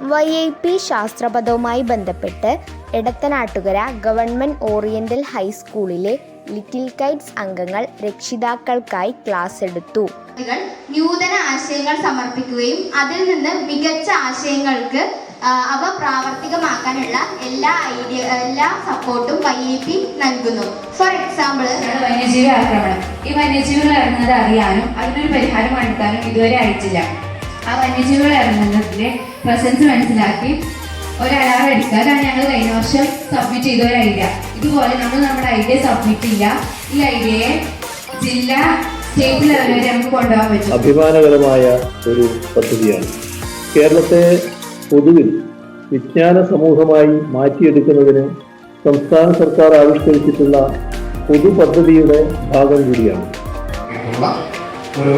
Y I P ശാസ്ത്രപദവുമായി ബന്ധപ്പെട്ട് Edathanattukara government oriental ഹൈസ്കൂളിലെ ലിറ്റിൽ കൈറ്റ്സ് അംഗങ്ങൾ രക്ഷിതാക്കൾക്കായി ക്ലാസ് എടുത്തു. നൂതന ആശയങ്ങൾ സമർപ്പിക്കുകയും അതിൽ നിന്ന് മികച്ച ആശയങ്ങൾക്ക് അവ പ്രാവർത്തികമാക്കാനുള്ള എല്ലാ ഐഡിയ എല്ലാ സപ്പോർട്ടും വൈ ഇ പി നൽകുന്നു. ഫോർ എക്സാമ്പിൾ വന്യജീവി ആക്രമണം. ഈ വന്യജീവികൾ ഇറങ്ങുന്നത് അറിയാനും അതിനൊരു പരിഹാരം കണ്ടെത്താനും ഇതുവരെ ആയിട്ടില്ല. ആ വന്യജീവികൾ ഇറങ്ങുന്നതിന്റെ പ്രസൻസ് മനസ്സിലാക്കി. ഒരു അലാറം എടുക്കുക. അതാണ് ഞങ്ങൾ കഴിഞ്ഞ വർഷം സബ്മിറ്റ് ചെയ്ത ഒരു ഐഡിയ ഇതുപോലെ നമ്മൾ നമ്മുടെ ഐഡിയ സബ്മിറ്റ് ചെയ്യുക ഈ ഐഡിയയെ ജില്ലാ സ്റ്റേറ്റ് ലെവൽ വരെ നമുക്ക് കൊണ്ടുപോകാൻ പറ്റും. അഭിമാനകരമായ ഒരു പദ്ധതിയാണ്. കേരളത്തെ പൊതുവിൽ വിജ്ഞാന സമൂഹമായി മാറ്റിയെടുക്കുന്നതിന് സംസ്ഥാന സർക്കാർ ആവിഷ്കരിച്ചിട്ടുള്ള പൊതു പദ്ധതിയുടെ ഭാഗം കൂടിയാണ്. ഒരു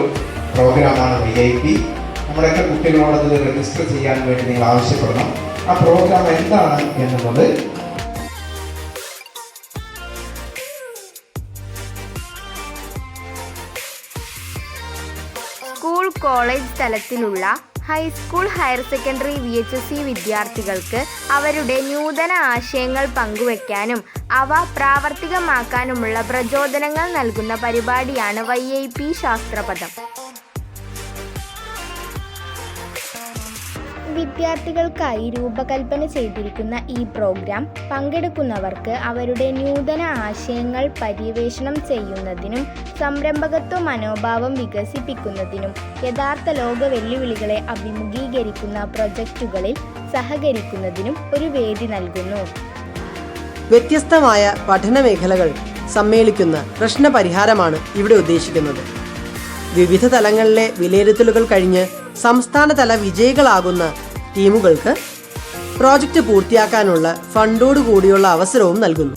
പ്രോഗ്രാമാണ് വി ഐ പി നമ്മുടെയൊക്കെ കുട്ടികളോട് അത് രജിസ്റ്റർ ചെയ്യാൻ വേണ്ടി നിങ്ങൾ ആവശ്യപ്പെടണം. ആ പ്രോഗ്രാം എന്താണ് എന്നുള്ളത് സ്കൂൾ കോളേജ് തലത്തിലുള്ള high school higher secondary V H S C വിദ്യാർത്ഥികൾക്ക് അവരുടെ നൂതന ആശയങ്ങൾ പങ്കുവെക്കാനും അവ പ്രാവർത്തികമാക്കാനുമുള്ള പ്രചോദനങ്ങൾ നൽകുന്ന പരിപാടിയാണ് വൈ ഐ പി ശാസ്ത്രപദം. വിദ്യാർത്ഥികൾക്കായി രൂപകൽപ്പന ചെയ്തിരിക്കുന്ന ഈ പ്രോഗ്രാം പങ്കെടുക്കുന്നവർക്ക് അവരുടെ നൂതന ആശയങ്ങൾ പര്യവേഷണം ചെയ്യുന്നതിനും സംരംഭകത്വ മനോഭാവം വികസിപ്പിക്കുന്നതിനും യഥാർത്ഥ ലോക വെല്ലുവിളികളെ അഭിമുഖീകരിക്കുന്ന പ്രൊജക്റ്റുകളിൽ സഹകരിക്കുന്നതിനും ഒരു വേദി നൽകുന്നു. വ്യത്യസ്തമായ പഠന മേഖലകൾ സമ്മേളിക്കുന്ന പ്രശ്നപരിഹാരമാണ് ഇവിടെ ഉദ്ദേശിക്കുന്നത്. വിവിധ തലങ്ങളിലെ വിലയിരുത്തലുകൾ കഴിഞ്ഞ് സംസ്ഥാനതല വിജയികളാകുന്ന ടീമുകൾക്ക് പ്രോജക്റ്റ് പൂർത്തിയാക്കാനുള്ള ഫണ്ടോടു കൂടിയുള്ള അവസരവും നൽകുന്നു.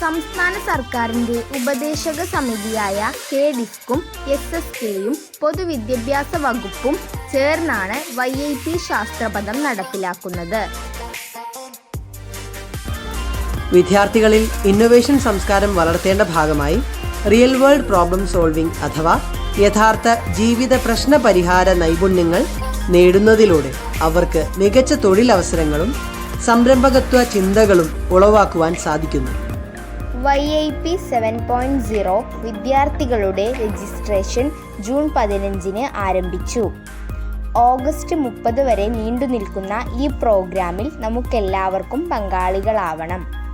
സംസ്ഥാന സർക്കാരിന്റെ ഉപദേശക സമിതിയായ കെ ഡിസ്കും എസ് എസ് കെയും പൊതുവിദ്യാഭ്യാസ വകുപ്പും ചേർന്നാണ് വൈ ഐ പി ശാസ്ത്രപദം നടപ്പിലാക്കുന്നത്. വിദ്യാർത്ഥികളിൽ ഇന്നൊവേഷൻ സംസ്കാരം വളർത്തേണ്ട ഭാഗമായി റിയൽ വേൾഡ് പ്രോബ്ലം സോൾവിംഗ് അഥവാ യഥാർത്ഥ ജീവിത പ്രശ്ന പരിഹാര നൈപുണ്യങ്ങൾ നേടുന്നതിലൂടെ അവർക്ക് മികച്ച തൊഴിലവസരങ്ങളും സംരംഭകത്വ ചിന്തകളും ഉളവാക്കുവാൻ സാധിക്കുന്നു. Y I P seven point zero വിദ്യാർത്ഥികളുടെ രജിസ്ട്രേഷൻ ജൂൺ പതിനഞ്ചിന് ആരംഭിച്ചു. ഓഗസ്റ്റ് മുപ്പത് വരെ നീണ്ടു നിൽക്കുന്ന ഈ പ്രോഗ്രാമിൽ നമുക്കെല്ലാവർക്കും പങ്കാളികളാവണം.